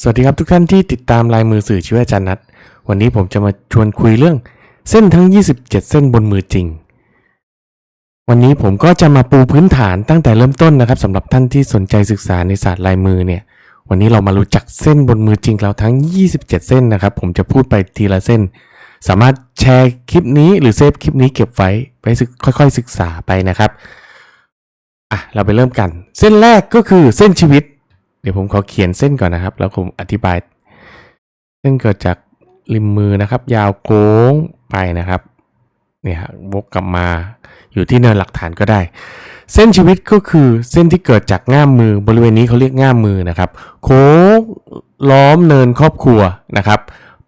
สวัสดีครับทุกท่านที่ติดตามลายมือสื่อชีวอาจารย์นัทวันนี้ผมจะมาชวนคุยเรื่อง เส้นทั้ง 27 เส้นบนมือจริง วันนี้ผมก็จะมาปูพื้นฐานตั้งแต่เริ่มต้นนะครับสำหรับท่านที่สนใจศึกษาในศาสตร์ลายมือเนี่ย วันนี้เรามารู้จักเส้นบนมือจริงเราทั้ง 27 เส้นนะครับ ผมจะพูดไปทีละเส้น สามารถแชร์คลิปนี้หรือเซฟคลิปนี้เก็บไว้ไว้ค่อย ๆ ศึกษาไปนะครับอะเราไปเริ่มกัน เส้นแรกก็คือเส้นชีวิต ดี๋ยวผมขอเขียนเส้นก่อนนะครับ แล้วผมอธิบาย เส้นเกิดจากริมมือนะครับ ยาวโค้งไปนะครับเนี่ยฮะวกกลับมาอยู่ที่เนินหลักฐานก็ได้ เส้นชีวิตก็คือเส้นที่เกิดจากง่ามมือบริเวณนี้เขาเรียกง่ามมือนะครับ โค้งล้อมเนินครอบครัวนะครับ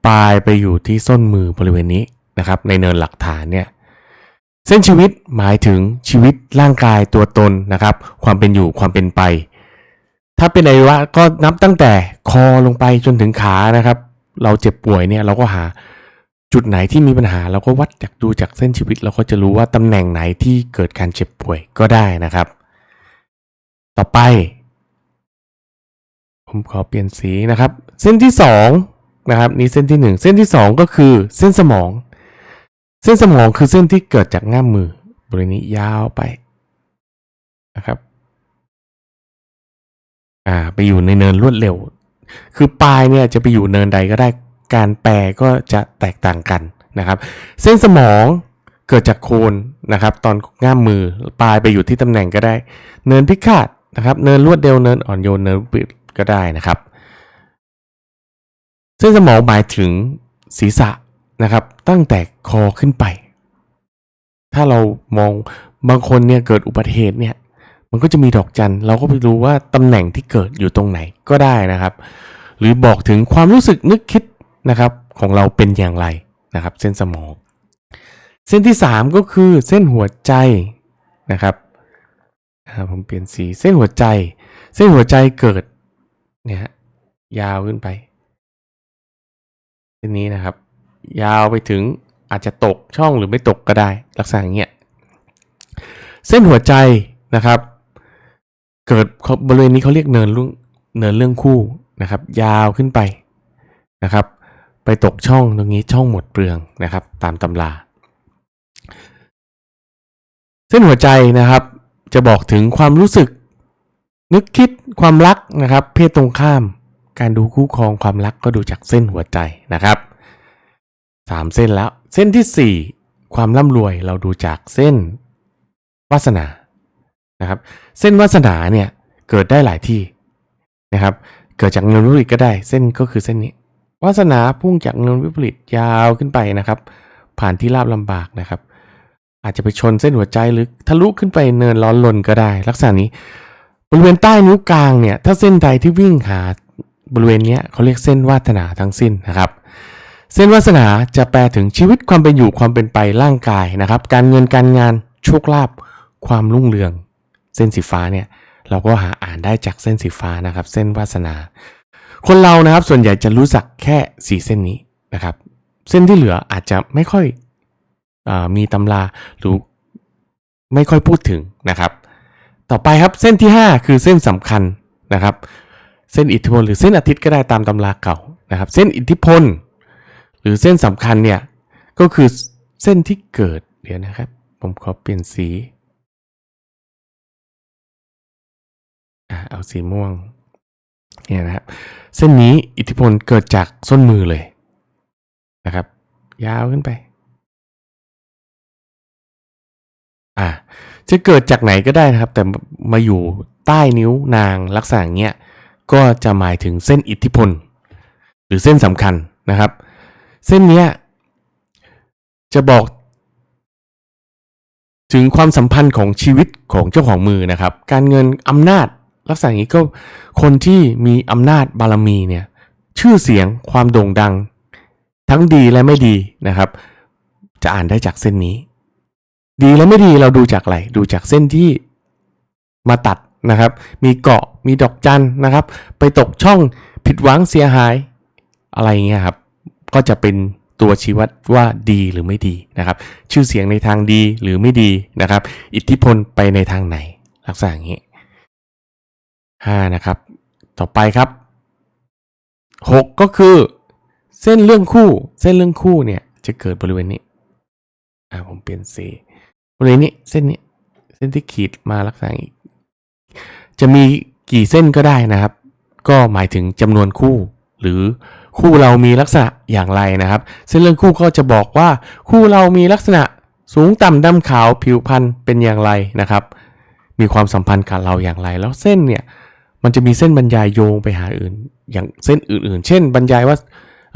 ปลายไปอยู่ที่ส้นมือบริเวณนี้นะครับ ในเนินหลักฐานเนี่ยเส้นชีวิตหมายถึงชีวิตร่างกายตัวตนนะครับ ความเป็นอยู่ความเป็นไป ถ้าเป็นอวัยวะก็นับตั้งแต่คอลงไปจนถึงขานะครับ เราเจ็บป่วยเนี่ยเราก็หาจุดไหนที่มีปัญหาเราก็วัดจากดูจากเส้นชีวิต เราก็จะรู้ว่าตำแหน่งไหนที่เกิดการเจ็บป่วยก็ได้นะครับ ต่อไป ผมขอเปลี่ยนสีนะครับ เส้นที่สองนะครับนี่เส้นที่หนึ่งเส้นที่สองก็คือเส้นสมอง เส้นสมองคือเส้นที่เกิดจากง่ามมือบริเวณนี้ยาวไปนะครับ อ่าไปอยู่ในเนินรวดเร็ว คือปลายเนี่ยจะไปอยู่เนินใดก็ได้การแปลก็จะแตกต่างกันนะครับ เส้นสมองเกิดจากโคนนะครับ ตอนง่ามมือปลายไปอยู่ที่ตำแหน่งก็ได้ เนินพิฆาตนะครับ เนินรวดเร็วเนินอ่อนโยนเนินปิดก็ได้นะครับ เส้นสมองหมายถึงศีรษะนะครับ ตั้งแต่คอขึ้นไป ถ้าเรามองบางคนเนี่ยเกิดอุบัติเหตุเนี่ย มันก็จะมีดอกจันเราก็ไปรู้ว่าตำแหน่งที่เกิดอยู่ตรงไหนก็ได้นะครับ หรือบอกถึงความรู้สึกนึกคิดนะครับของเราเป็นอย่างไรนะครับ เส้นสมอง เส้นที่ 3 ก็คือเส้นหัวใจนะครับผมเปลี่ยนสีเส้นหัวใจ เส้นหัวใจเกิดเนี่ยฮะยาวขึ้นไปเส้นนี้นะครับ ยาวไปถึงอาจจะตกช่องหรือไม่ตกก็ได้ ลักษณะเงี้ยเส้นหัวใจนะครับ เกิดบริเวณนี้เขาเรียกเนินเรื่องเนินเรื่องคู่นะครับ ยาวขึ้นไปนะครับ ไปตกช่องตรงนี้ช่องหมดเปลืองนะครับ ตามตำราเส้นหัวใจนะครับ จะบอกถึงความรู้สึก นึกคิดความรักนะครับ เพศตรงข้าม การดูคู่ครองความรักก็ดูจากเส้นหัวใจนะครับสามเส้นแล้ว เส้นที่สี่ความร่ำรวยเราดูจากเส้นวาสนา นะครับ เส้นวาสนาเนี่ยเกิดได้หลายที่นะครับ เกิดจากเงินวิปริตก็ได้ เส้นก็คือเส้นนี้ วาสนาพุ่งจากเงินวิปริตยาวขึ้นไปนะครับ ผ่านที่ราบลำบากนะครับ อาจจะไปชนเส้นหัวใจหรือทะลุขึ้นไปเนินร้อนลนก็ได้ ลักษณะนี้ บริเวณใต้นิ้วกลางเนี่ย ถ้าเส้นใดที่วิ่งหาบริเวณนี้เขาเรียกเส้นวาสนาทั้งสิ้นนะครับ เส้นวาสนาจะแปลถึงชีวิตความเป็นอยู่ความเป็นไปร่างกายนะครับ การเงินการงานโชคลาภความรุ่งเรือง เส้นสีฟ้าเนี่ยเราก็หาอ่านได้จากเส้นสีฟ้านะครับ เส้นวาสนา คนเรานะครับส่วนใหญ่จะรู้จักแค่สีเส้นนี้นะครับ เส้นที่เหลืออาจจะไม่ค่อยอมีตำราหรือไม่ค่อยพูดถึงนะครับ ต่อไปครับเส้นที่ 5 คือเส้นสำคัญนะครับ เส้นอิทธิพลหรือเส้นอาทิตย์ก็ได้ตามตำราเก่านะครับ เส้นอิทธิพล หรือเส้นสำคัญเนี่ยก็คือเส้นที่เกิดเดี๋ยวนะครับ ผมขอเปลี่ยนสี เอาสีม่วงเนี่ยนะครับเส้นนี้อิทธิพลเกิดจากส้นมือเลยนะครับ ยาวขึ้นไปอ่าจะเกิดจากไหนก็ได้นะครับ แต่มาอยู่ใต้นิ้วนางลักษณะเงี้ยก็จะหมายถึงเส้นอิทธิพล หรือเส้นสำคัญนะครับ เส้นเนี้ยจะบอกถึงความสัมพันธ์ของชีวิตของเจ้าของมือนะครับ การเงินอำนาจ ลักษณะอย่างนี้ก็คนที่มีอำนาจบารมีเนี่ยชื่อเสียงความโด่งดัง ทั้งดีและไม่ดีนะครับ จะอ่านได้จากเส้นนี้ ดีและไม่ดีเราดูจากอะไรดูจากเส้นที่มาตัดนะครับ มีเกาะมีดอกจันนะครับ ไปตกช่องผิดหวังเสียหายอะไรเงี้ยครับ ก็จะเป็นตัวชี้วัดว่าดีหรือไม่ดีนะครับ ชื่อเสียงในทางดีหรือไม่ดีนะครับ อิทธิพลไปในทางไหนลักษณะอย่างนี้ ห้านะครับ ต่อไปครับหกก็คือ เส้นเรื่องคู่ เส้นเรื่องคู่เนี่ยจะเกิดบริเวณนี้ อ่าผมเปลี่ยนสีบริเวณนี้เส้นนี้ เส้นที่ขีดมาลักษณะนี้จะมีกี่เส้นก็ได้นะครับ ก็หมายถึงจำนวนคู่ หรือคู่เรามีลักษณะอย่างไรนะครับ เส้นเรื่องคู่ก็จะบอกว่าคู่เรามีลักษณะสูงต่ำดำขาวผิวพรรณเป็นอย่างไรนะครับ มีความสัมพันธ์กับเราอย่างไร แล้วเส้นเนี่ย มันจะมีเส้นบรรยายโยงไปหาอื่น อย่างเส้นอื่นๆ เช่น บรรยายว่า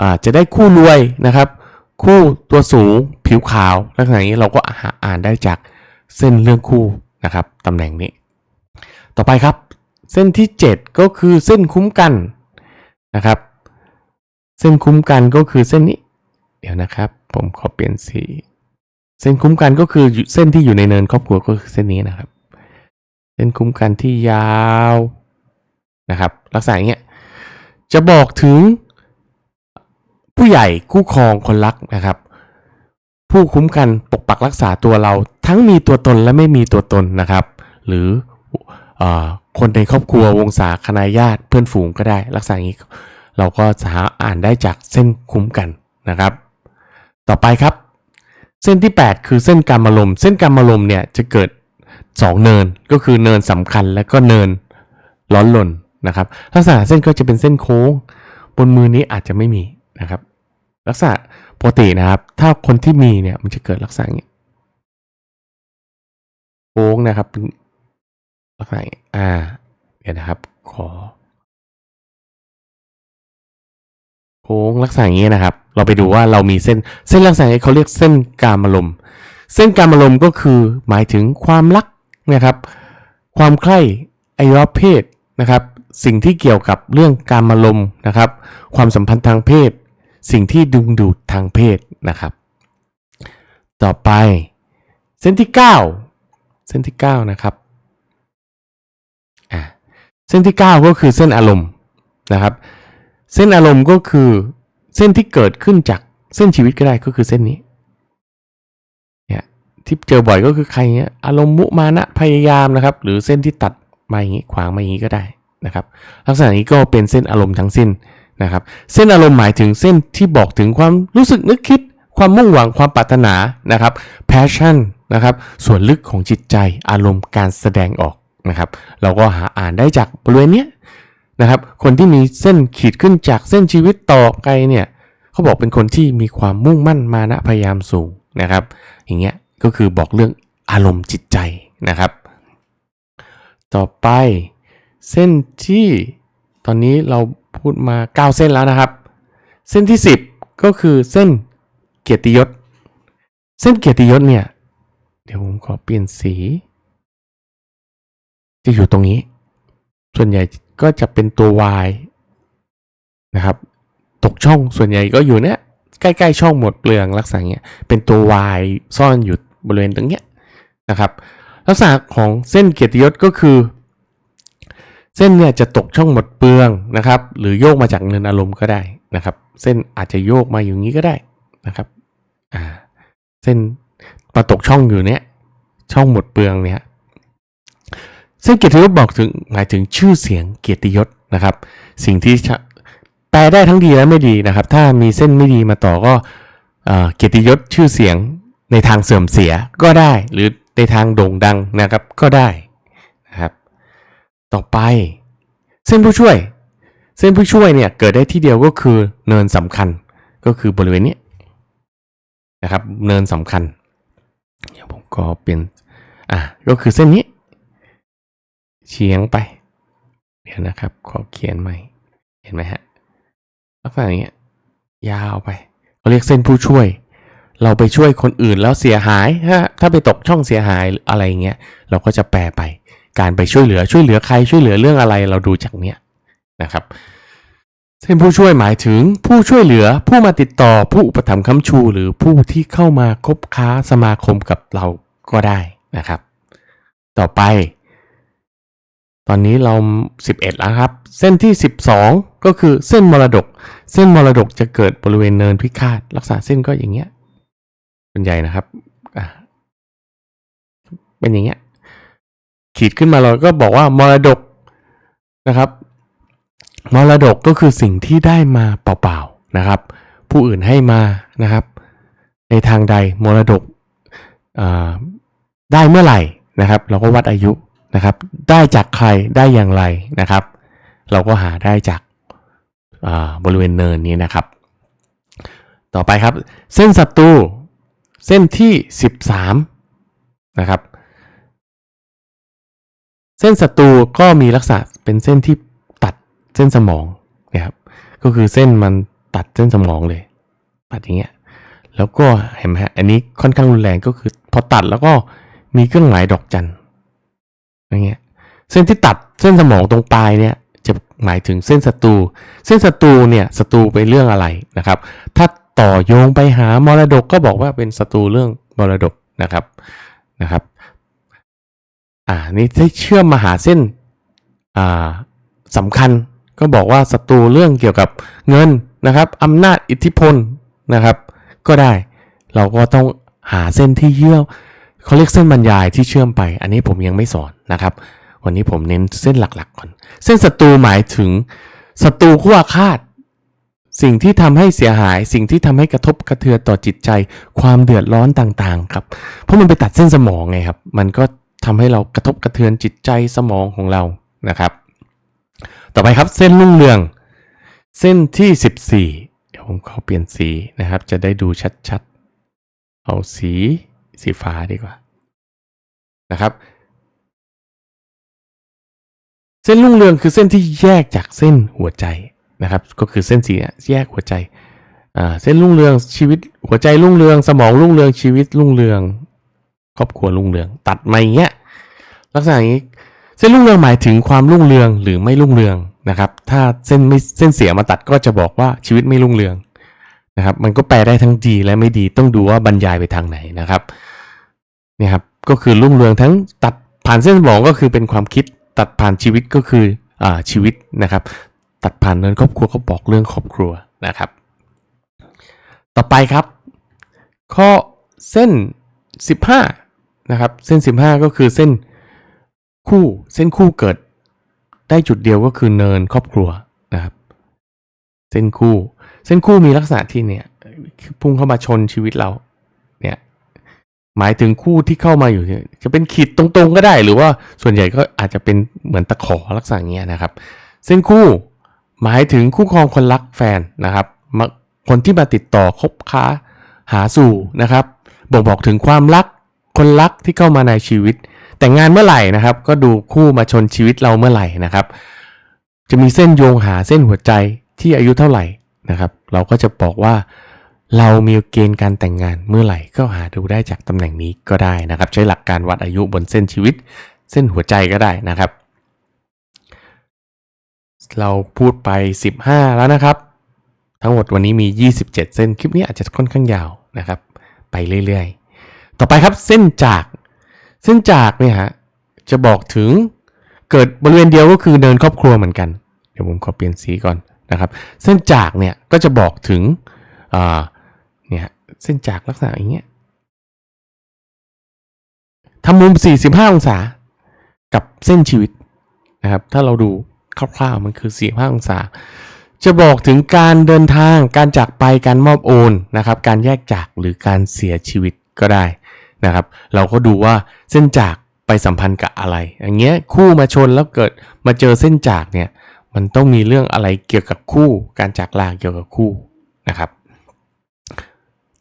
อ่าจะได้คู่รวยนะครับ คู่ตัวสูงผิวขาวลักษณะนี้เราก็หาอ่านได้จากเส้นเรื่องคู่นะครับตำแหน่งนี้ ต่อไปครับ เส้นที่ 7 ก็คือเส้นคุ้มกันนะครับ เส้นคุ้มกันก็คือเส้นนี้ เดี๋ยวนะครับ ผมขอเปลี่ยนสีเส้นคุ้มกันก็คือเส้นที่อยู่ในเนินครอบครัวก็คือเส้นนี้นะครับ เส้นคุ้มกันที่ยาว นะครับลักษณะอย่างเงี้ยจะบอกถึงผู้ใหญ่คู่ครองคนรักนะครับ ผู้คุ้มกันปกปักรักษาตัวเราทั้งมีตัวตนและไม่มีตัวตนนะครับ หรืออคนในครอบครัววงศาคณาญาติเพื่อนฝูงก็ได้ลักษณะอย่างนี้ เราก็สามารถอ่านได้จากเส้นคุ้มกันนะครับ ต่อไปครับ เส้นที่ 8 คือเส้นกรรมลมณ์เส้นกรรมลมณ์เนี่ยจะเกิด 2 เนินก็คือเนินสำคัญและก็เนินร้อนลน นะครับลักษณะเส้นก็จะเป็นเส้นโค้ง บนมือนี้อาจจะไม่มีนะครับ ลักษณะปกตินะครับ ถ้าคนที่มีเนี่ยมันจะเกิดลักษณะนี้โค้งนะครับเป็นลักษณะอ่างนี้อ่าเดี๋ยวนะครับ ขอ โค้งลักษณะอย่างนี้นะครับ เราไปดูว่าเรามีเส้นเส้นลักษณะนี้เขาเรียกเส้นกามลมณ์เส้นกามลมณ์ก็คือหมายถึงความรักนะครับ ความใคร่อวัยวะเพศนะครับ สิ่งที่เกี่ยวกับเรื่องการมลมณ์นะครับ ความสัมพันธ์ทางเพศ สิ่งที่ดึงดูดทางเพศนะครับ ต่อไปเส้นที่ 9 เส้นที่ 9 นะครับอ่าเส้นที่ 9 ก็คือเส้นอารมณ์นะครับ เส้นอารมณ์ก็คือเส้นที่เกิดขึ้นจากเส้นชีวิตก็ได้ก็คือเส้นนี้เนี่ยที่เจอบ่อยก็คือใครเนี่ยอารมณ์มุมานะพยายามนะครับ หรือเส้นที่ตัดมาอย่างนี้ขวางมาอย่างนี้ก็ได้ นะครับลักษณะนี้ก็เป็นเส้นอารมณ์ทั้งสิ้นนะครับเส้นอารมณ์หมายถึงเส้นที่บอกถึงความรู้สึกนึกคิด ความมุ่งหวังความปรารถนานะครับ passion นะครับส่วนลึกของจิตใจอารมณ์การแสดงออกนะครับ เราก็หาอ่านได้จากบริเวณเนี้ยนะครับ คนที่มีเส้นขีดขึ้นจากเส้นชีวิตต่อไกลเนี่ยเขาบอกเป็นคนที่มีความมุ่งมั่นมานะพยายามสูงนะครับ อย่างเงี้ยก็คือบอกเรื่องอารมณ์จิตใจนะครับ ต่อไป เส้นที่ตอนนี้เราพูดมา 9 เส้นแล้วนะครับ เส้นที่ 10 ก็คือเส้นเกียรติยศ เส้นเกียรติยศเนี่ย เดี๋ยวผมขอเปลี่ยนสี จะอยู่ตรงนี้ ส่วนใหญ่ก็จะเป็นตัว Y นะครับ ตกช่องส่วนใหญ่ก็อยู่เนี้ยใกล้ๆช่องหมดเปลืองลักษณะเนี้ยเป็นตัว Y ซ่อนอยู่บริเวณตรงเนี้ยนะครับ ลักษณะของเส้นเกียรติยศก็คือ เส้นเนี่ยจะตกช่องหมดเปลืองนะครับ หรือโยกมาจากเนินอารมณ์ก็ได้นะครับ เส้นอาจจะโยกมาอยู่นี้ก็ได้นะครับอ่าเส้นมาตกช่องอยู่เนี้ยช่องหมดเปลืองเนี้ยซึ่งเกียรติยศบอกถึงหมายถึงชื่อเสียงเกียรติยศนะครับ สิ่งที่แปลได้ทั้งดีและไม่ดีนะครับ ถ้ามีเส้นไม่ดีมาต่อก็เกียรติยศชื่อเสียงในทางเสื่อมเสียก็ได้ หรือในทางโด่งดังนะครับก็ได้ ต่อไป เส้นผู้ช่วย เส้นผู้ช่วยเนี่ยเกิดได้ที่เดียวก็คือเนินสำคัญก็คือบริเวณนี้นะครับเนินสำคัญ เดี๋ยวผมก็เปลี่ยนอะก็คือเส้นนี้เฉียงไป เดี๋ยวนะครับ ขอเขียนใหม่ เห็นไหมฮะลักษณะอย่างเงี้ยยาวไปเขาเรียกเส้นผู้ช่วย เราไปช่วยคนอื่นแล้วเสียหายถ้าถ้าไปตกช่องเสียหายอะไรอย่างเงี้ยเราก็จะแปลไป การไปช่วยเหลือช่วยเหลือใครช่วยเหลือเรื่องอะไรเราดูจากเนี้ยนะครับเส้นผู้ช่วยหมายถึงผู้ช่วยเหลือผู้มาติดต่อผู้อุปถัมภ์ค้ำชู หรือผู้ที่เข้ามาคบค้าสมาคมกับเราก็ได้นะครับ ต่อไป ตอนนี้เรา 11 แล้วครับ เส้นที่ 12 ก็คือเส้นมรดก เส้นมรดกจะเกิดบริเวณเนินพิฆาตลักษณะเส้นก็อย่างเงี้ยส่วนใหญ่นะครับอะเป็นอย่างเงี้ย ขีดขึ้นมาเราก็บอกว่ามรดกนะครับ มรดกก็คือสิ่งที่ได้มาเปล่าๆนะครับ ผู้อื่นให้มานะครับ ในทางใดมรดกได้เมื่อไหร่นะครับ เราก็วัดอายุนะครับ ได้จากใครได้อย่างไรนะครับ เราก็หาได้จากาบริเวณเนินนี้นะครับ ต่อไปครับ เส้นศัตรูเส้นที่ 13 นะครับ เส้นศัตรูก็มีลักษณะเป็นเส้นที่ตัดเส้นสมองนะครับ ก็คือเส้นมันตัดเส้นสมองเลย ตัดอย่างเงี้ย แล้วก็เห็นไหมฮะ อันนี้ค่อนข้างรุนแรงก็คือ พอตัดแล้วก็มีเครื่องหมายดอกจันอย่างเงี้ย เส้นที่ตัดเส้นสมองตรงปลายเนี่ยจะหมายถึงเส้นศัตรู เส้นศัตรูเนี่ยศัตรูไปเรื่องอะไรนะครับ ถ้าต่อโยงไปหามรดกก็บอกว่าเป็นศัตรูเรื่องมรดกนะครับ นะครับ อ่านี่ถ้าเชื่อมมาหาเส้นอ่าสำคัญก็บอกว่าศัตรูเรื่องเกี่ยวกับเงินนะครับอำนาจอิทธิพลนะครับ ก็ได้เราก็ต้องหาเส้นที่เยื่อเขาเรียกเส้นบรรยายที่เชื่อมไป อันนี้ผมยังไม่สอนนะครับ วันนี้ผมเน้นเส้นหลักๆก่อน เส้นศัตรูหมายถึงศัตรูคู่อาฆาตสิ่งที่ทำให้เสียหาย สิ่งที่ทำให้กระทบกระเทือนต่อจิตใจ ความเดือดร้อนต่างๆ ครับ เพราะมันไปตัดเส้นสมองไงครับ มันก็ ทำให้เรากระทบกระเทือนจิตใจสมองของเรานะครับ ต่อไปครับเส้นรุ่งเรือง เส้นที่ 14 เดี๋ยวผมขอเปลี่ยนสีนะครับ จะได้ดูชัดๆ เอาสีสีฟ้าดีกว่านะครับ เส้นรุ่งเรืองคือเส้นที่แยกจากเส้นหัวใจนะครับ ก็คือเส้นสีนี่ยแยกหัวใจเส้นรุ่งเรืองชีวิตหัวใจรุ่งเรือง สมองรุ่งเรืองชีวิตรุ่งเรือง ครอบครัวรุ่งเรือง ตัดมาอย่างเงี้ยลักษณะนี้เส้นรุ่งเรืองหมายถึงความรุ่งเรืองหรือไม่รุ่งเรืองนะครับ ถ้าเส้นไม่เส้นเสียมาตัดก็จะบอกว่าชีวิตไม่รุ่งเรืองนะครับ มันก็แปลได้ทั้งดีและไม่ดีต้องดูว่าบรรยายไปทางไหนนะครับเนี่ยครับก็คือรุ่งเรืองทั้งตัดผ่านเส้นสมองก็คือเป็นความคิดตัดผ่านชีวิตก็คืออ่าชีวิตนะครับ ตัดผ่านเรื่องครอบครัวก็บอกเรื่องครอบครัวนะครับ ต่อไปครับ ข้อเส้น 15 นะครับ เส้น 15 ก็คือเส้นคู่เส้นคู่เกิด ได้จุดเดียวก็คือเนินครอบครัวนะครับ เส้นคู่ เส้นคู่มีลักษณะที่เนี่ยพุ่งเข้ามาชนชีวิตเรา เนี่ย หมายถึงคู่ที่เข้ามาอยู่จะเป็นขีดตรงๆก็ได้ หรือว่าส่วนใหญ่ก็อาจจะเป็นเหมือนตะขอลักษณะเงี้ยนะครับ เส้นคู่หมายถึงคู่ครองคนรักแฟนนะครับคนที่มาติดต่อคบค้าหาสู่นะครับบ่งบอกถึงความรัก คนรักที่เข้ามาในชีวิต แต่งงานเมื่อไหร่นะครับ ก็ดูคู่มาชนชีวิตเราเมื่อไหร่นะครับ จะมีเส้นโยงหาเส้นหัวใจที่อายุเท่าไหร่นะครับ เราก็จะบอกว่าเรามีเกณฑ์การแต่งงานเมื่อไหร่ก็หาดูได้จากตำแหน่งนี้ก็ได้นะครับ ใช้หลักการวัดอายุบนเส้นชีวิต เส้นหัวใจก็ได้นะครับ เราพูดไป 15 แล้วนะครับ ทั้งหมดวันนี้มี 27 เส้นคลิปนี้อาจจะค่อนข้างยาวนะครับ ไปเรื่อยๆ ต่อไปครับเส้นจาก เส้นจากเนี่ยฮะจะบอกถึงเกิดบริเวณเดียวก็คือเดินครอบครัวเหมือนกัน เดี๋ยวผมขอเปลี่ยนสีก่อนนะครับ เส้นจากเนี่ยก็จะบอกถึงเนี่ยเส้นจากลักษณะอย่างเงี้ยทำมุม 45 องศา กับเส้นชีวิตนะครับ ถ้าเราดูคร่าวๆมันคือ 45 องศา จะบอกถึงการเดินทาง การจากไป การมอบโอนนะครับ การแยกจากหรือการเสียชีวิตก็ได้ นะครับ เราก็ดูว่าเส้นจากไปสัมพันธ์กับอะไร อย่างเงี้ยคู่มาชนแล้วเกิดมาเจอเส้นจากเนี่ยมันต้องมีเรื่องอะไรเกี่ยวกับคู่ การจากลาเกี่ยวกับคู่นะครับ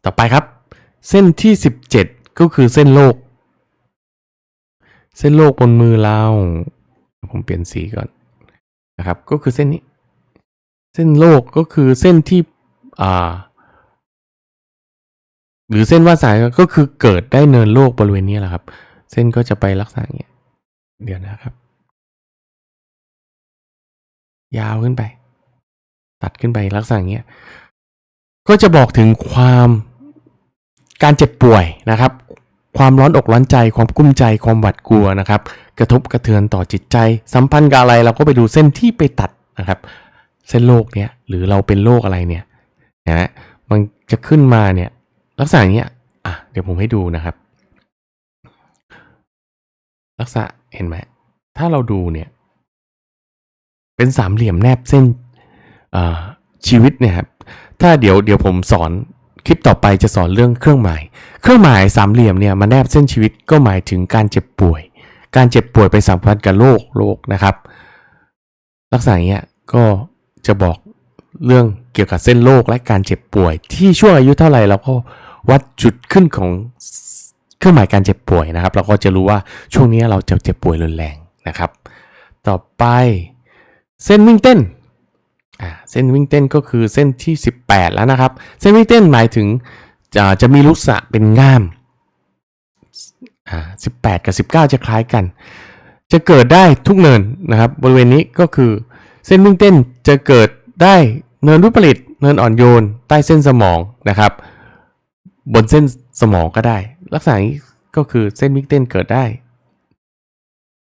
ต่อไปครับ เส้นที่ 17 ก็คือเส้นโลก เส้นโลกบนมือเรา ผมเปลี่ยนสีก่อนนะครับ ก็คือเส้นนี้ เส้นโลกก็คือเส้นที่อ่า หรือเส้นวาสายก็คือเกิดได้เนินโลกบริเวณนี้แหละครับ เส้นก็จะไปลักษณะอย่างเงี้ยเดี๋ยวนะครับ ยาวขึ้นไป ตัดขึ้นไปลักษณะอย่างเงี้ยก็จะบอกถึงความการเจ็บป่วยนะครับ ความร้อนอกร้อนใจความกุ้มใจความหวาดกลัวนะครับ กระทบกระเทือนต่อจิตใจ สัมพันธ์กับอะไรเราก็ไปดูเส้นที่ไปตัดนะครับ เส้นโลกเนี่ยหรือเราเป็นโรคอะไรเนี่ยนะฮะมันจะขึ้นมาเนี่ย ลักษณะเนี้ยอะเดี๋ยวผมให้ดูนะครับ ลักษณะเห็นไหมถ้าเราดูเนี่ย เป็นสามเหลี่ยมแนบเส้นชีวิตเนี่ยครับถ้าเดี๋ยวเดี๋ยวผมสอนคลิปต่อไปจะสอนเรื่องเครื่องหมาย เครื่องหมายสามเหลี่ยมเนี่ยมาแนบเส้นชีวิตก็หมายถึงการเจ็บป่วย การเจ็บป่วยไปสัมพันธ์กับโรคโรคนะครับ ลักษณะอย่างเงี้ยก็จะบอกเรื่องเกี่ยวกับเส้นโรคและการเจ็บป่วย ที่ช่วงอายุเท่าไหร่เราก็ วัดจุดขึ้นของเครื่องหมายการเจ็บป่วยนะครับ เราก็จะรู้ว่าช่วงนี้เราจะเจ็บป่วยรุนแรงนะครับ ต่อไปเส้นวิ่งเต้นอ่าเส้นวิ่งเต้นก็คือเส้นที่ 18 แล้วนะครับ เส้นวิ่งเต้นหมายถึงจะจะมีลักษะเป็นง่ามอ่า18กับ 19 จะคล้ายกัน จะเกิดได้ทุกเนินนะครับ บริเวณนี้ก็คือเส้นวิ่งเต้นจะเกิดได้เนินวิปริตเนินอ่อนโยน ใต้เส้นสมองนะครับ บนเส้นสมองก็ได้ ลักษณะนี้ก็คือเส้นวิ่งเต้นเกิดได้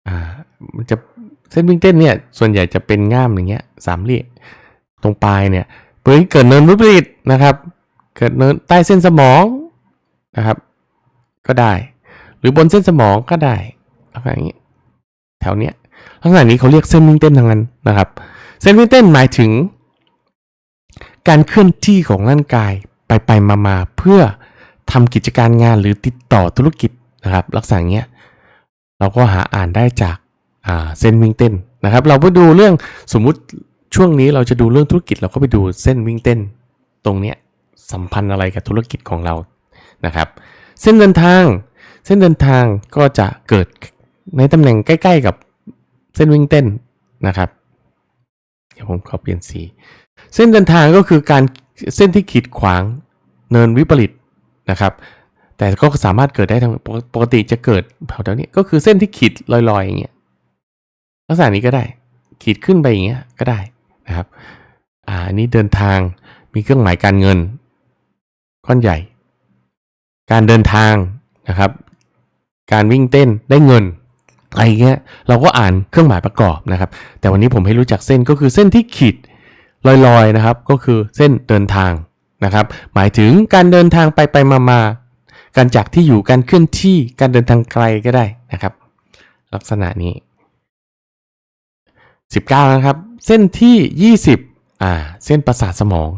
อ่ามันจะเส้นวิ่งเต้นเนี่ยส่วนใหญ่จะเป็นง่ามอย่างเงี้ยสามเหลี่ยมตรงปลายเนี่ยเปิดเกิดเนินวิปริตนะครับ เกิดเนินใต้เส้นสมองนะครับ ก็ได้ หรือบนเส้นสมองก็ได้ลักษณะอย่างนี้แถวเนี้ยลักษณะนี้เขาเรียกเส้นวิ่งเต้นทางนั้นนะครับ เส้นวิ่งเต้นหมายถึง การเคลื่อนที่ของร่างกายไปไปมามาเพื่อ ทำกิจการงานหรือติดต่อธุรกิจนะครับลักษณะเนี้ยเราก็หาอ่านได้จากเส้นวิ่งเต้นนะครับ เราไปดูเรื่องสมมุติช่วงนี้เราจะดูเรื่องธุรกิจเราก็ไปดูเส้นวิ่งเต้น ตรงเนี้ยสัมพันธ์อะไรกับธุรกิจของเรานะครับ เส้นเดินทาง เส้นเดินทางก็จะเกิดในตำแหน่งใกล้ ๆ กับเส้นวิ่งเต้นนะครับ เดี๋ยวผมขอเปลี่ยนสี เส้นเดินทางก็คือการเส้นที่ขีดขวางเนินวิปริต นะครับแต่ก็สามารถเกิดได้ทั้งปกติจะเกิดแถวๆนี้ก็คือเส้นที่ขีดลอยๆอย่างเงี้ยลักษณะนี้ก็ได้ ขีดขึ้นไปอย่างเงี้ยก็ได้นะครับอ่าอันนี้เดินทางมีเครื่องหมายการเงิน ก้อนใหญ่ การเดินทางนะครับ การวิ่งเต้นได้เงินอะไรเงี้ยเราก็อ่านเครื่องหมายประกอบนะครับ แต่วันนี้ผมให้รู้จักเส้นก็คือเส้นที่ขีดลอยๆนะครับ ก็คือเส้นเดินทาง นะครับ หมายถึงการเดินทางไปไปมามาการจากที่อยู่การเคลื่อนที่การเดินทางไกลก็ได้นะครับ ลักษณะนี้ 19 นะครับ เส้นที่ 20อ่าเส้นประสาทสมอง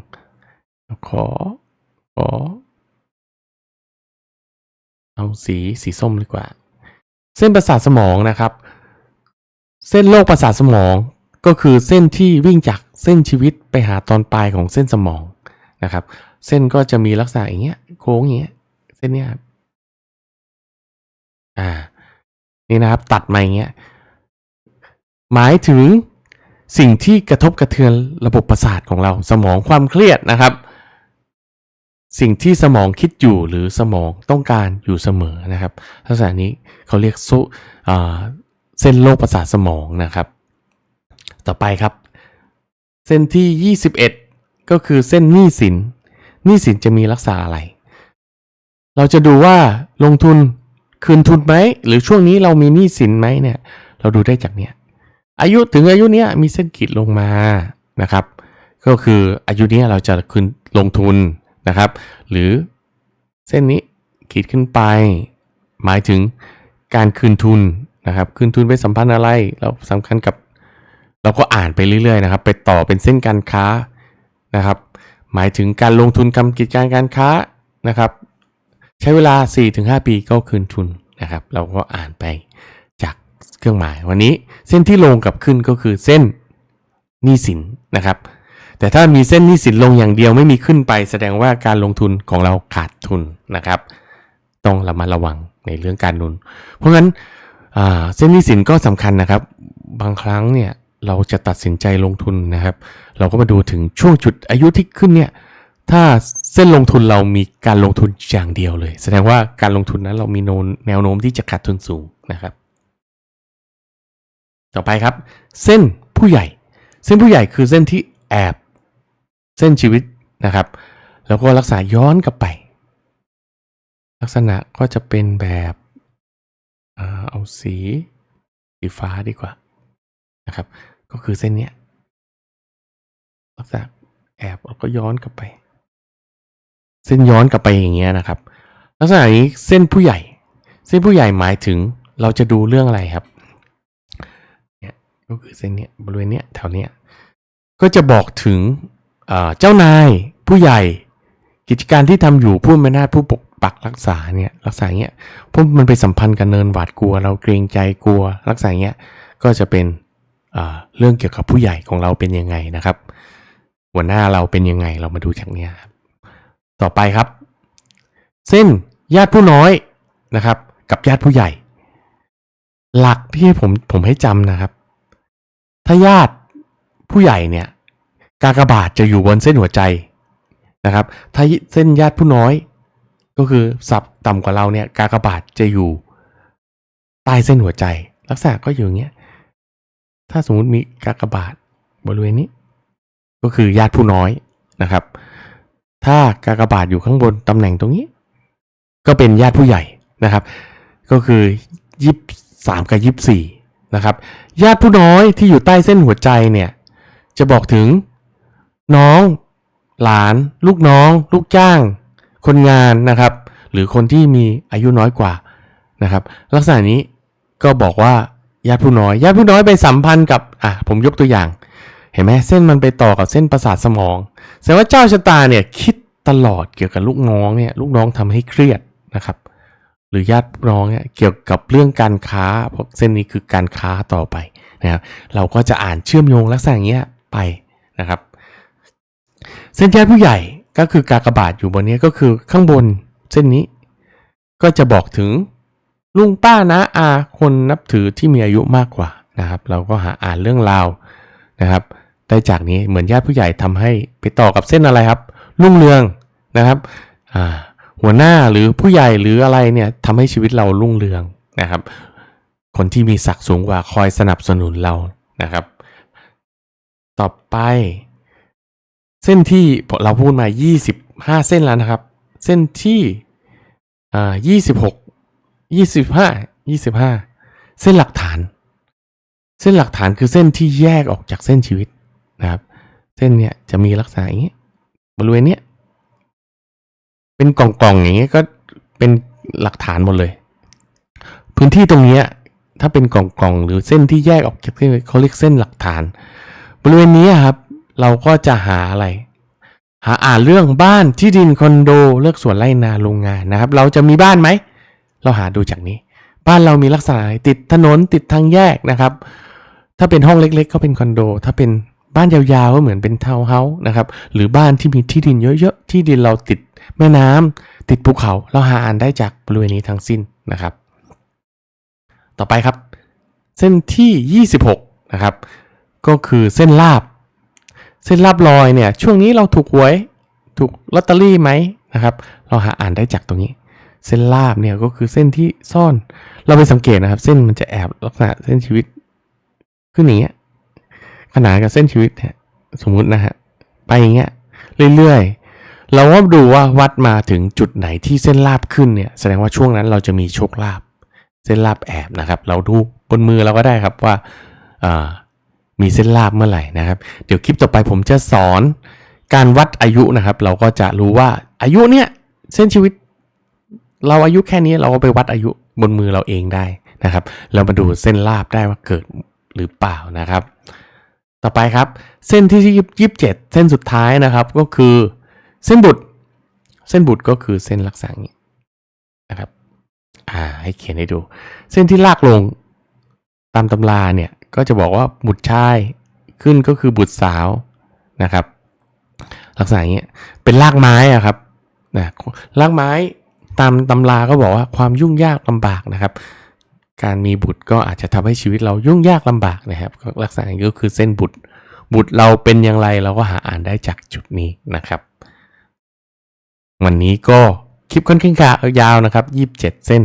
ขอขอเอาสีสีส้มดีกว่า เส้นประสาทสมองนะครับ เส้นโรคประสาทสมองก็คือเส้นที่วิ่งจากเส้นชีวิตไปหาตอนปลายของเส้นสมอง นะครับ เส้นก็จะมีลักษณะอย่างเงี้ยโค้งอย่างเงี้ยเส้นเนี้ยครับอ่า นี่นะครับ ตัดมาอย่างเงี้ยหมายถึงสิ่งที่กระทบกระเทือนระบบประสาทของเรา สมองความเครียดนะครับ สิ่งที่สมองคิดอยู่หรือสมองต้องการอยู่เสมอนะครับลักษณะนี้เขาเรียกโซเส้นโรคประสาทสมองนะครับ ต่อไปครับ เส้นที่ 21 ก็คือเส้นหนี้สินหนี้สินจะมีลักษณะอะไร เราจะดูว่าลงทุนคืนทุนไหมหรือช่วงนี้เรามีหนี้สินไหมเนี่ย เราดูได้จากเนี้ยอายุถึงอายุเนี้ยมีเส้นขีดลงมานะครับ ก็คืออายุเนี้ยเราจะคืนลงทุนนะครับ หรือเส้นนี้ขีดขึ้นไป หมายถึงการคืนทุนนะครับ คืนทุนไปสัมพันธ์อะไร เราสำคัญกับ เราก็อ่านไปเรื่อยๆนะครับ ไปต่อเป็นเส้นการค้า นะครับ หมายถึงการลงทุนกำกิจการการค้านะครับ ใช้เวลา 4-5 ปีก็คืนทุนนะครับ เราก็อ่านไปจากเครื่องหมาย วันนี้เส้นที่ลงกับขึ้นก็คือเส้นหนี้สินนะครับ แต่ถ้ามีเส้นหนี้สินลงอย่างเดียวไม่มีขึ้นไป แสดงว่าการลงทุนของเราขาดทุนนะครับ ต้องระมัดระวังในเรื่องการนุน เพราะงั้นเส้นหนี้สินก็สำคัญนะครับ บางครั้งเนี่ย เราจะตัดสินใจลงทุนนะครับ เราก็มาดูถึงช่วงจุดอายุที่ขึ้นเนี่ยถ้าเส้นลงทุนเรามีการลงทุนอย่างเดียวเลย แสดงว่าการลงทุนนั้นเรามีโนนแนวโน้มที่จะขาดทุนสูงนะครับ ต่อไปครับ เส้นผู้ใหญ่ เส้นผู้ใหญ่คือเส้นที่แอบเส้นชีวิตนะครับ แล้วก็รักษาย้อนกลับไป ลักษณะก็จะเป็นแบบเอาสีสีฟ้าดีกว่านะครับ ก็คือเส้นเนี้ยลักษณะแอบแล้วก็ย้อนกลับไป เส้นย้อนกลับไปอย่างเงี้ยนะครับ ลักษณะนี้เส้นผู้ใหญ่ เส้นผู้ใหญ่หมายถึงเราจะดูเรื่องอะไรครับเนี่ยก็คือเส้นเนี้ยบริเวณเนี้ยแถวเนี้ยก็จะบอกถึงเจ้านายผู้ใหญ่ กิจการที่ทำอยู่ผู้มีอำนาผู้ปกปักรักษาเนี่ยรักษาเงี้ยพราะมันไปสัมพันธ์กับเนินหวาดกลัว เราเกรงใจกลัวรักษาเงี้ยก็จะเป็น เรื่องเกี่ยวกับผู้ใหญ่ของเราเป็นยังไงนะครับ หัวหน้าเราเป็นยังไงเรามาดูจากเนี้ยต่อไปครับ เส้นญาติผู้น้อยนะครับ กับญาติผู้ใหญ่ หลักที่ผมผมให้จำนะครับ ถ้าญาติผู้ใหญ่เนี่ยกากบาทจะอยู่บนเส้นหัวใจนะครับ ถ้าเส้นญาติผู้น้อย ก็คือสับต่ำกว่าเราเนี่ยกากบาทจะอยู่ใต้เส้นหัวใจ ลักษณะก็อยู่อย่างเงี้ย ถ้าสมมติมีกากบาทบริเวณนี้ ก็คือญาติผู้น้อยนะครับ ถ้ากากบาทอยู่ข้างบนตำแหน่งตรงนี้ ก็เป็นญาติผู้ใหญ่นะครับ ก็คือยี่สามกับยี่สี่นะครับญาติผู้น้อยที่อยู่ใต้เส้นหัวใจเนี่ยจะบอกถึงน้อง หลาน ลูกน้อง ลูกจ้าง คนงานนะครับ หรือคนที่มีอายุน้อยกว่านะครับ ลักษณะนี้ก็บอกว่า ญาติผู้น้อย ญาติผู้น้อยไปสัมพันธ์กับอะผมยกตัวอย่าง เห็นไหมเส้นมันไปต่อกับเส้นประสาทสมองแสดงว่าเจ้าชะตาเนี่ยคิดตลอดเกี่ยวกับลูกน้องเนี่ยลูกน้องทำให้เครียดนะครับ หรือญาติน้องเนี่ยเกี่ยวกับเรื่องการค้าเพราะเส้นนี้คือการค้าต่อไปนะครับเราก็จะอ่านเชื่อมโยงลักษณะอย่างเงี้ยไปนะครับ เส้นญาติผู้ใหญ่ก็คือกากบาทอยู่บนนี้ก็คือข้างบนเส้นนี้ ก็จะบอกถึง ลุงป้านะอาคนนับถือที่มีอายุมากกว่านะครับ เราก็หาอ่านเรื่องราวนะครับ ได้จากนี้เหมือนญาติผู้ใหญ่ทำให้ไปต่อกับเส้นอะไรครับรุ่งเรืองนะครับหัวหน้าหรือผู้ใหญ่หรืออะไรเนี่ยทำให้ชีวิตเรารุ่งเรืองนะครับ คนที่มีศักดิ์สูงกว่าคอยสนับสนุนเรานะครับ ต่อไป เส้นที่เราพูดมา 25 เส้นแล้วนะครับ เส้นที่ อ่สิบห้า26 25 25เส้นหลักฐาน เส้นหลักฐานคือเส้นที่แยกออกจากเส้นชีวิตนะครับ เส้นเนี้ยจะมีลักษณะอย่างนี้บริเวณเนี้ยเป็นกล่องๆอย่างเงี้ยก็เป็นหลักฐานหมดเลย พื้นที่ตรงเนี้ยถ้าเป็นกล่องๆหรือเส้นที่แยกออกจากเส้นเขาเรียกเส้นหลักฐาน บริเวณนี้ครับ เราก็จะหาอะไร หาอ่านเรื่องบ้านที่ดินคอนโดเลือกสวนไร่นาโรงงานนะครับ เราจะมีบ้านไหม เราหาดูจากนี้ บ้านเรามีลักษณะไหนติดถนนติดทางแยกนะครับ ถ้าเป็นห้องเล็กๆ ก็เป็นคอนโด ถ้าเป็นบ้านยาวๆก็เหมือนเป็นทาวน์เฮาส์นะครับ หรือบ้านที่มีที่ดินเยอะๆ ที่ดินเราติดแม่น้ำติดภูเขา เราหาอ่านได้จากบริเวณนี้ทั้งสิ้นนะครับ ต่อไปครับ เส้นที่ 26 นะครับ ก็คือเส้นลาบ เส้นลาบลอยเนี่ย ช่วงนี้เราถูกหวย ถูกลอตเตอรี่ไหมนะครับ เราหาอ่านได้จากตรงนี้ เส้นลาบเนี่ยก็คือเส้นที่ซ่อน เราไปสังเกตนะครับ เส้นมันจะแอบลักษณะเส้นชีวิตขึ้นอย่างเงี้ยขนานกับเส้นชีวิตเนี่ยสมมุตินะฮะไปอย่างเงี้ยเรื่อยๆ เราก็ดูว่าวัดมาถึงจุดไหนที่เส้นลาบขึ้นเนี่ยแสดงว่าช่วงนั้นเราจะมีโชคลาภเส้นลาบแอบนะครับ เราดูบนมือเราก็ได้ครับว่าอ่ามีเส้นลาบเมื่อไหร่นะครับ เดี๋ยวคลิปต่อไปผมจะสอนการวัดอายุนะครับ เราก็จะรู้ว่าอายุเนี่ยเส้นชีวิต เราอายุแค่นี้เราก็ไปวัดอายุบนมือเราเองได้นะครับ เรามาดูเส้นลาบได้ว่าเกิดหรือเปล่านะครับ ต่อไปครับ เส้นที่ยี่สิบเจ็ดเส้นสุดท้ายนะครับก็คือเส้นบุตรเส้นบุตรก็คือเส้นลักษณะนี้นะครับ อ่าให้เขียนให้ดู เส้นที่ลากลงตามตำราเนี่ยก็จะบอกว่าบุตรชายขึ้นก็คือบุตรสาวนะครับ ลักษณะอย่างเงี้ยเป็นรากไม้อะครับนะรากไม้ ตามตำราก็บอกว่าความยุ่งยากลำบากนะครับ การมีบุตรก็อาจจะทำให้ชีวิตเรายุ่งยากลำบากนะครับลักษณะนี้ก็คือเส้นบุตร บุตรเราเป็นอย่างไรเราก็หาอ่านได้จากจุดนี้นะครับ วันนี้ก็คลิปค่อนข้างยาวนะครับยี่สิบเจ็ดเส้น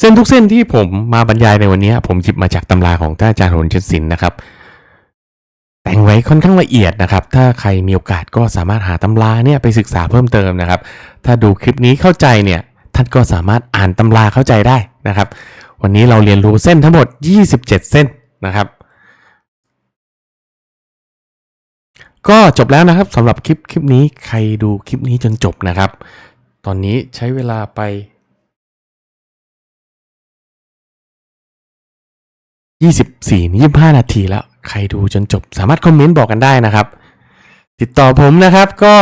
เส้นทุกเส้นที่ผมมาบรรยายในวันนี้ ผมหยิบมาจากตำราของท่านอาจารย์โหนเชนศิลป์นะครับ แต่งไว้ค่อนข้างละเอียดนะครับ ถ้าใครมีโอกาสก็สามารถหาตำราเนี่ยไปศึกษาเพิ่มเติมนะครับ ถ้าดูคลิปนี้เข้าใจเนี่ยท่านก็สามารถอ่านตำราเข้าใจได้นะครับ วันนี้เราเรียนรู้เส้นทั้งหมด 27 เส้นนะครับ ก็จบแล้วนะครับสำหรับคลิปคลิปนี้ใครดูคลิปนี้จนจบนะครับ ตอนนี้ใช้เวลาไป 24 25 นาทีแล้ว ใครดูจนจบสามารถคอมเมนต์บอกกันได้นะครับ ติดต่อผมนะครับก็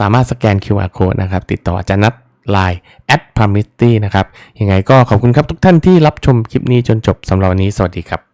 สามารถสแกน QR code นะครับ ติดต่ออาจารย์นัด Line at p a m i t y นะครับ ยังไงก็ขอบคุณครับทุกท่านที่รับชมคลิปนี้จนจบสำหรับวันนี้ สวัสดีครับ